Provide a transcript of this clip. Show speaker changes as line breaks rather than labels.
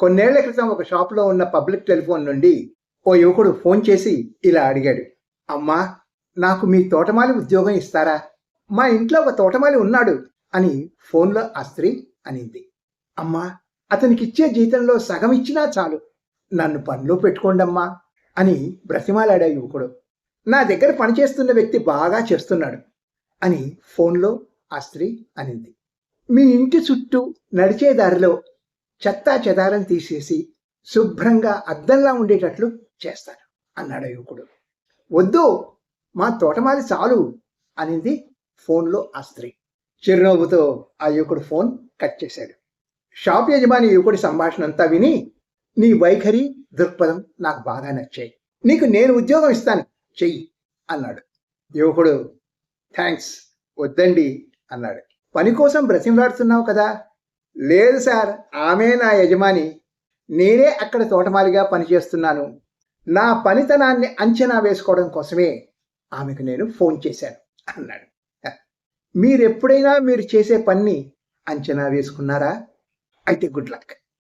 కొన్నేళ్ళ క్రితం ఒక షాప్లో ఉన్న పబ్లిక్ టెలిఫోన్ నుండి ఓ యువకుడు ఫోన్ చేసి ఇలా అడిగాడు. అమ్మా నాకు మీ తోటమాలి ఉద్యోగం ఇస్తారా? మా ఇంట్లో ఒక తోటమాలి ఉన్నాడు అని ఫోన్లో ఆ స్త్రీ అనింది. అమ్మా అతనికిచ్చే జీతంలో సగం ఇచ్చినా చాలు. నన్ను పనిలో పెట్టుకోండమ్మా అని బ్రతిమాలాడా యువకుడు. నా దగ్గర పనిచేస్తున్న వ్యక్తి బాగా చేస్తున్నాడు అని ఫోన్లో ఆ స్త్రీ అనింది. మీ ఇంటి చుట్టూ నడిచే దారిలో చెత్తా చెదారం తీసేసి శుభ్రంగా అద్దంలా ఉండేటట్లు చేస్తాను అన్నాడు యువకుడు. వద్దు మా తోటమాలి చాలు అనింది ఫోన్లో ఆ స్త్రీ. చిరునవ్వుతో ఆ యువకుడు ఫోన్ కట్ చేశాడు. షాప్ యజమాని యువకుడి సంభాషణ అంతా విని నీ వైఖరి దృక్పథం నాకు బాగా నచ్చాయి. నీకు నేను ఉద్యోగం ఇస్తాను చెయ్యి అన్నాడు. యువకుడు థ్యాంక్స్ వద్దండి అన్నాడు. పని కోసం బ్రతిమలాడుతున్నావు కదా లేదు సార్ ఆమె నా యజమాని. నేనే అక్కడ తోటమాలిగా పనిచేస్తున్నాను. నా పనితనాన్ని అంచనా వేసుకోవడం కోసమే ఆమెకు నేను ఫోన్ చేశాను అన్నాడు. మీరెప్పుడైనా మీరు చేసే పని అంచనా వేసుకున్నారా? అయితే గుడ్ లక్.